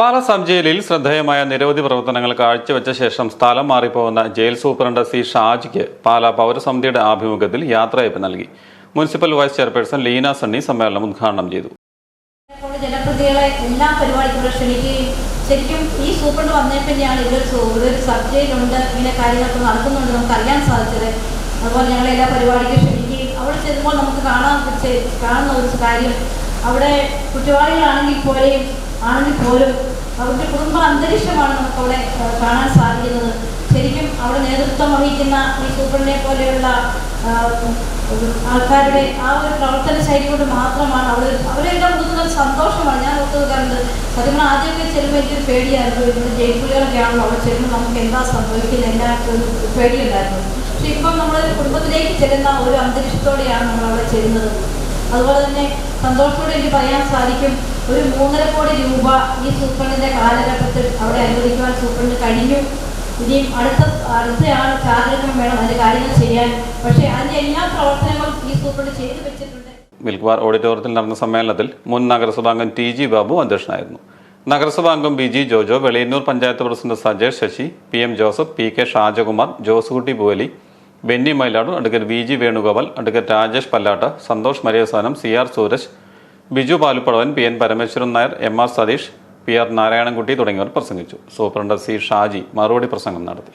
പാല sub ജയിലിൽ ശ്രദ്ധേയമായ നിരവധി പ്രവർത്തനങ്ങൾ കാഴ്ചവെച്ച ശേഷം സ്ഥലം മാറിപ്പോകുന്ന ജയിൽ സൂപ്രണ്ട് സി ഷാജിക്ക് പാല പൗരസമിതിയുടെ ആഭിമുഖ്യത്തിൽ യാത്രയപ്പ് നൽകി. Municipal vice chairperson Leena Sunny സമ്മേളനം ഉദ്ഘാടനം ചെയ്തു. ജനപ്രതികളെ എല്ലാ പരിപാടികളും ക്ഷണിക്കുകയും ശരിക്കും ഈ സൂപ്രണ്ട് വന്നേ പിന്നെയാണ് ഇതൊരു ഒരു സു- ഇവിടെ ഒരു ഇങ്ങനെ കാര്യങ്ങളൊക്കെ നടക്കുന്നുണ്ട് നമുക്ക് അറിയാൻ സാധിച്ചത്. അതുപോലെ ഞങ്ങളെ എല്ലാ പരിപാടിക്കും ക്ഷണിക്കുകയും അവിടെ ചെല്ലുമ്പോൾ നമുക്ക് കാണാൻ കാണുന്ന ഒരു കാര്യം. അവിടെ കുറ്റവാളികളാണെങ്കിൽ പോലെയും ആണെങ്കിൽ പോലും അവരുടെ കുടുംബ അന്തരീക്ഷമാണ് നമുക്ക് അവിടെ കാണാൻ സാധിക്കുന്നത്. ശരിക്കും അവിടെ നേതൃത്വം വഹിക്കുന്ന ഈ സൂപ്രണ്ടിനെ പോലെയുള്ള ആൾക്കാരുടെ ആ ഒരു പ്രവർത്തന ശൈലി കൊണ്ട് മാത്രമാണ് അവർ അവരെല്ലാം കൊടുക്കുന്ന ഒരു സന്തോഷമാണ്. ഞാൻ ഓർത്ത് വെക്കാറുണ്ട് സത്യം പറഞ്ഞാൽ ആദ്യമൊക്കെ ചെല്ലുമ്പോൾ എനിക്കൊരു പേടിയായിരുന്നു. ഇവിടെ ജയിപ്പുലികളൊക്കെ ആണല്ലോ അവിടെ ചെല്ലുമ്പോൾ നമുക്ക് എന്താ സംഭവിക്കുന്നത്? എല്ലാ ഒരു പേടിയുണ്ടായിരുന്നു. പക്ഷെ ഇപ്പം നമ്മൾ കുടുംബത്തിലേക്ക് ചെല്ലുന്ന ഒരു അന്തരീക്ഷത്തോടെയാണ് നമ്മൾ അവിടെ ചെല്ലുന്നത്. അതുപോലെ തന്നെ സന്തോഷത്തോടെ എനിക്ക് പറയാൻ സാധിക്കും. ഒരു മൂന്നര കോടി രൂപ ഈ സൂപ്രണ്ടിന്റെ കാലഘട്ടത്തിൽ അവിടെ അനുവദിക്കുവാൻ സൂപ്രണ്ട് കഴിഞ്ഞു. ഇനിയും അടുത്ത അടുത്തയാൾ ചാർജ് വേണം അതിന്റെ കാര്യങ്ങൾ ചെയ്യാൻ. പക്ഷേ അതിന്റെ എല്ലാ പ്രവർത്തനങ്ങളും ഈ സൂപ്രണ്ട് ചെയ്തു വെച്ചിട്ടുണ്ട്. മിൽക്ക് ബാർ ഓഡിറ്റോറിയത്തിൽ നടന്ന സമ്മേളനത്തിൽ മുൻ നഗരസഭാംഗം ടി ജി ബാബു അധ്യക്ഷനായിരുന്നു. നഗരസഭാംഗം B G Jojo Veliyannoor panchayat president Sajesh Sasi P M Joseph P K Shajakumar Josekutty Poovali Benny Myladu advocate V G Venugopal advocate Rajesh Pallatt Santhosh Mariyasanam C R Sooraj Biju Paluppadavan P N Parameswaran Nair M R Satheesh P R Narayanankutty തുടങ്ങിയവർ പ്രസംഗിച്ചു. Superintendent C Shaji മറുപടി പ്രസംഗം നടത്തി.